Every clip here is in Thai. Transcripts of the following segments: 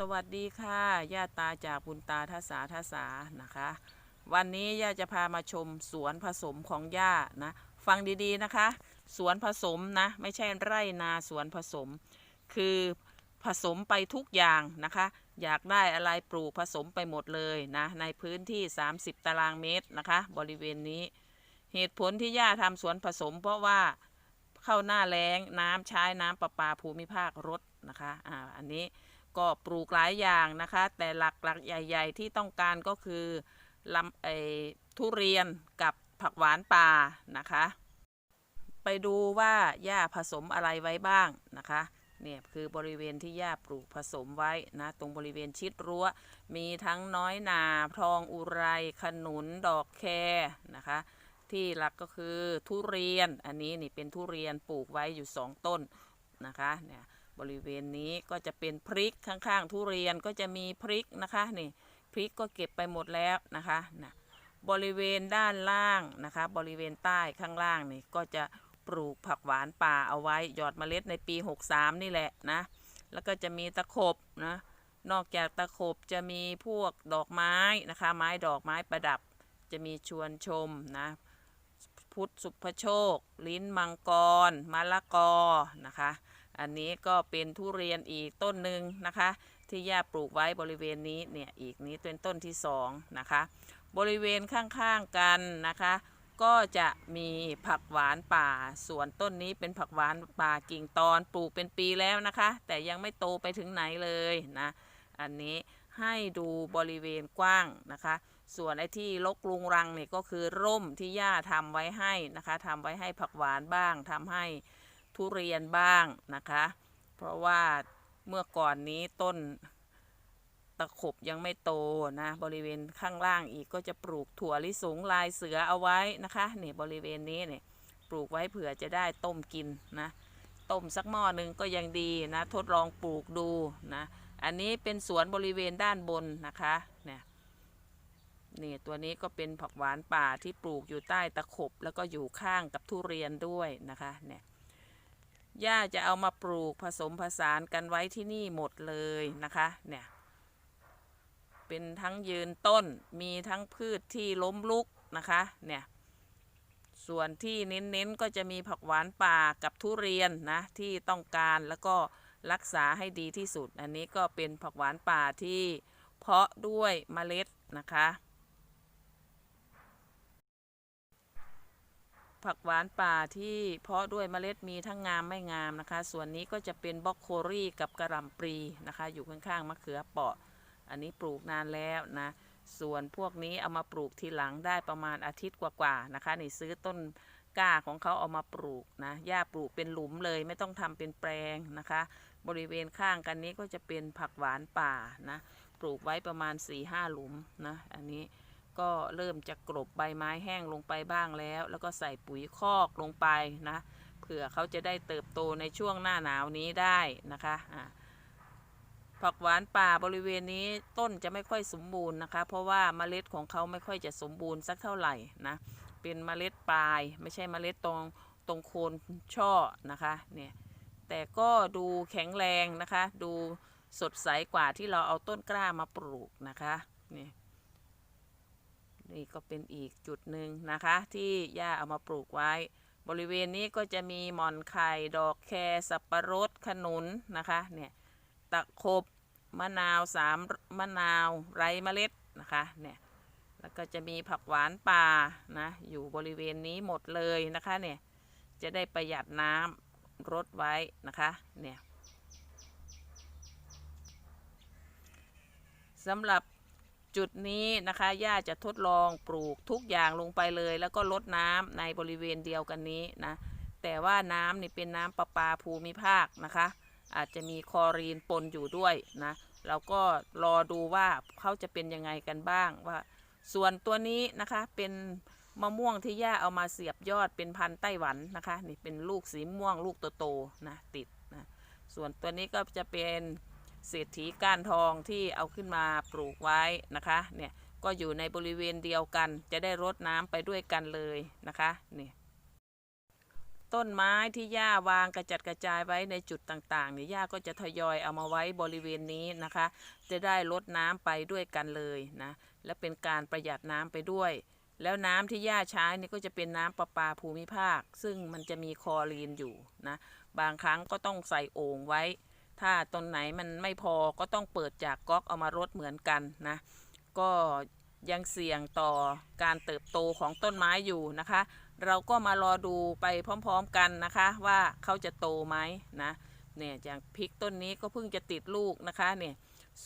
สวัสดีค่ะย่าตาจากบุญตาทศาทศานะคะ วันนี้ย่าจะพามาชมสวนผสมของย่านะ ฟังดีๆนะคะ สวนผสมนะ ไม่ใช่ไร่นาสวนผสม คือผสมไปทุกอย่างนะคะ อยากได้อะไรปลูกผสมไปหมดเลยนะ ในพื้นที่ 30 ตารางเมตรนะคะ บริเวณนี้ เหตุผลที่ย่าทำสวนผสม เพราะว่าเข้าหน้าแล้งน้ำใช้น้ำประปาภูมิภาครดนะคะอ่าอันนี้ ก็ปลูกหลายอย่างนะคะ แต่หลักๆใหญ่ ๆ ที่ต้องการก็คือลำไอทุเรียนกับผักหวานป่านะคะ ไปดูว่าย่าผสมอะไรไว้บ้างนะคะเนี่ยคือบริเวณที่ย่าปลูกผสมไว้นะตรงบริเวณชิดรั้ว มีทั้งน้อยนาพรองอุไร ขนุนดอกแคนะคะ ที่หลักก็คือทุเรียนอันนี้นี่เป็นทุเรียนปลูกไว้อยู่สองต้นนะคะเนี่ย บริเวณนี้ก็จะเป็นพริกข้างๆ ทุเรียนก็จะมีพริกนะคะนี่พริกก็เก็บไปหมดแล้วนะคะนะบริเวณด้านล่างนะคะ บริเวณใต้ข้างล่างนี่ก็จะปลูกผักหวานป่าเอาไว้หยอดเมล็ดในปี 63 นี่แหละนะ แล้วก็จะมีตะขบนะ นอกจากตะขบจะมีพวกดอกไม้นะคะ ไม้ดอกไม้ประดับ จะมีชวนชมนะ พุทธสุภโชค ลิ้นมังกรมะละกอนะคะ อันนี้ก็เป็นทุเรียนอีกต้นหนึ่งนะคะ ที่ย่าปลูกไว้บริเวณนี้เนี่ยอีกนี้เป็นต้นที่สองนะคะบริเวณข้างๆกันนะคะ ก็จะมีผักหวานป่า ส่วนต้นนี้เป็นผักหวานป่ากิ่งตอนปลูกเป็นปีแล้วนะคะ แต่ยังไม่โตไปถึงไหนเลยนะอันนี้ให้ดูบริเวณกว้างนะคะ ส่วนไอ้ที่ลกลุงรังเนี่ยก็คือร่มที่ย่าทำไว้ให้นะคะทำไว้ให้ผักหวานบ้างทำให้ ทุเรียนบ้างนะคะ เพราะว่าเมื่อก่อนนี้ต้นตะขบยังไม่โตนะ บริเวณข้างล่างอีกก็จะปลูกถั่วลิสงลายเสือเอาไว้นะคะนี่บริเวณนี้เนี่ยปลูกไว้เผื่อจะได้ต้มกินนะต้มสักหม้อหนึ่งก็ยังดีนะ ทดลองปลูกดูนะ อันนี้เป็นสวนบริเวณด้านบนนะคะเนี่ยนี่ตัวนี้ก็เป็นผักหวานป่าที่ปลูกอยู่ใต้ตะขบ แล้วก็อยู่ข้างกับทุเรียนด้วยนะคะเนี่ย ย่าจะเอามาปลูกผสมผสานกันไว้ที่นี่หมดเลยนะคะเนี่ยเป็นทั้งยืนต้นมีทั้งพืชที่ล้มลุกนะคะเนี่ยส่วนที่เน้นๆก็จะมีผักหวานป่ากับทุเรียนนะที่ต้องการแล้วก็รักษาให้ดีที่สุด อันนี้ก็เป็นผักหวานป่าที่เพาะด้วยเมล็ดนะคะ ผักหวานป่าที่เพาะด้วยเมล็ดมีทั้งงามไม่งามนะคะ ส่วนนี้ก็จะเป็นบล็อกโคลี่กับกระหล่ำปลีนะคะ อยู่ข้างๆมะเขือเปาะ อันนี้ปลูกนานแล้วนะ ส่วนพวกนี้เอามาปลูกทีหลังได้ประมาณอาทิตย์กว่าๆนะคะ นี่ซื้อต้นก้าของเขาเอามาปลูกนะหญ้าปลูกเป็นหลุมเลยไม่ต้องทำเป็นแปลงนะคะ บริเวณข้างกันนี้ก็จะเป็นผักหวานป่านะ ปลูกไว้ประมาณ4ี่ห้าหลุมนะ อันนี้ ก็เริ่มจะกลบใบไม้แห้งลงไปบ้างแล้ว แล้วก็ใส่ปุ๋ยคอกลงไปนะเผื่อเขาจะได้เติบโตในช่วงหน้าหนาวนี้ได้นะคะผักหวานป่าบริเวณนี้ต้นจะไม่ค่อยสมบูรณ์นะคะ เพราะว่าเมล็ดของเขาไม่ค่อยจะสมบูรณ์สักเท่าไหร่นะเป็นเมล็ดปลาย ไม่ใช่เมล็ดตรงตรงโคนช่อนะคะเนี่ยแต่ก็ดูแข็งแรงนะคะ ดูสดใสกว่าที่เราเอาต้นกล้ามาปลูกนะคะเนี่ย นี่ก็เป็นอีกจุดหนึ่งนะคะ ที่ย่าเอามาปลูกไว้ บริเวณนี้ก็จะมีหม่อนไข่ดอกแครสับปะรดขนุนนะคะเนี่ยตะขบมะนาวสามมะนาวไรเมล็ดนะคะเนี่ยแล้วก็จะมีผักหวานป่านะอยู่บริเวณนี้หมดเลยนะคะเนี่ยจะได้ประหยัดน้ำรดไว้นะคะเนี่ยสำหรับ จุดนี้นะคะย่าจะทดลองปลูกทุกอย่างลงไปเลย แล้วก็ลดน้ำในบริเวณเดียวกันนี้นะแต่ว่าน้ำนี่เป็นน้ำประปาภูมิภาคนะคะ อาจจะมีคอรีนปนอยู่ด้วยนะเราก็รอดูว่าเขาจะเป็นยังไงกันบ้างว่า ส่วนตัวนี้นะคะเป็นมะม่วงที่ย่าเอามาเสียบยอดเป็นพันธุ์ไต้หวันนะคะ นี่เป็นลูกสีม่วงลูกโตๆนะติดนะส่วนตัวนี้ก็จะเป็น เศรษฐีก้านทองที่เอาขึ้นมาปลูกไว้นะคะเนี่ยก็อยู่ในบริเวณเดียวกัน จะได้รดน้ำไปด้วยกันเลยนะคะนี่ต้นไม้ที่ย่าวางกระจัดกระจายไว้ในจุดต่างๆเนี่ยย่าก็จะทยอยเอามาไว้บริเวณนี้นะคะ จะได้ลดน้ำไปด้วยกันเลยนะและเป็นการประหยัดน้ำไปด้วย แล้วน้ำที่ย่าใช้เนี่ยก็จะเป็นน้ำประปาภูมิภาค ซึ่งมันจะมีคลอรีนอยู่นะบางครั้งก็ต้องใส่โอ่งไว้ ถ้าตรงไหนมันไม่พอก็ต้องเปิดจากก๊อกเอามารดเหมือนกันนะ ก็ยังเสี่ยงต่อการเติบโตของต้นไม้อยู่นะคะ เราก็มารอดูไปพร้อมๆกันนะคะว่าเขาจะโตไหมนะเนี่ยอย่างพริกต้นนี้ก็เพิ่งจะติดลูกนะคะเนี่ย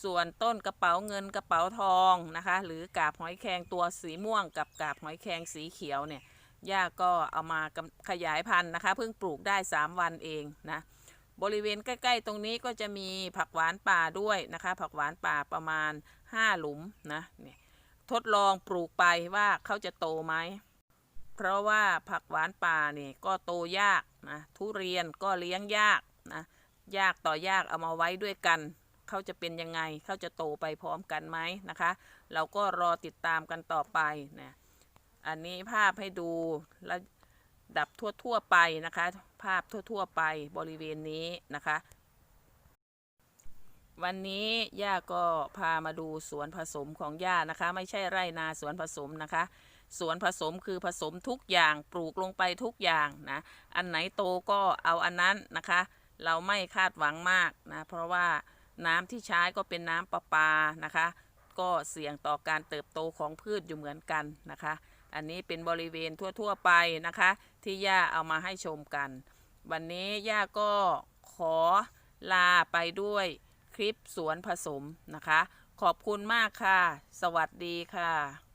ส่วนต้นกระเป๋าเงินกระเป๋าทองนะคะ หรือกาบหอยแครงตัวสีม่วงกับกาบหอยแครงสีเขียวเนี่ยย่าก็เอามาขยายพันธุ์นะคะเพิ่งปลูกได้ 3 วันเองนะ บริเวณใกล้ ๆ ตรงนี้ก็จะมีผักหวานป่าด้วยนะคะ ผักหวานป่าประมาณ 5 หลุมนะเนี่ยทดลองปลูกไปว่าเขาจะโตไหม เพราะว่าผักหวานป่าเนี่ยก็โตยากนะทุเรียนก็เลี้ยงยากนะยากต่อยากเอามาไว้ด้วยกัน เขาจะเป็นยังไง เขาจะโตไปพร้อมกันไหมนะคะ เราก็รอติดตามกันต่อไปนะอันนี้ภาพให้ดูระดับทั่ว ๆ ไปนะคะ ภาพทั่ว ๆ ไปบริเวณนี้นะคะ วันนี้ย่าก็พามาดูสวนผสมของย่านะคะ ไม่ใช่ไร่นาสวนผสมนะคะสวนผสมคือผสมทุกอย่างปลูกลงไปทุกอย่างนะ อันไหนโตก็เอาอันนั้นนะคะ เราไม่คาดหวังมากนะ เพราะว่าน้ำที่ใช้ก็เป็นน้ำประปานะคะ ก็เสี่ยงต่อการเติบโตของพืชอยู่เหมือนกันนะคะ อันนี้เป็นบริเวณทั่วๆไปนะคะ ที่ย่าเอามาให้ชมกัน วันนี้ย่าก็ขอลาไปด้วยคลิปสวนผสมนะคะ ขอบคุณมากค่ะ สวัสดีค่ะ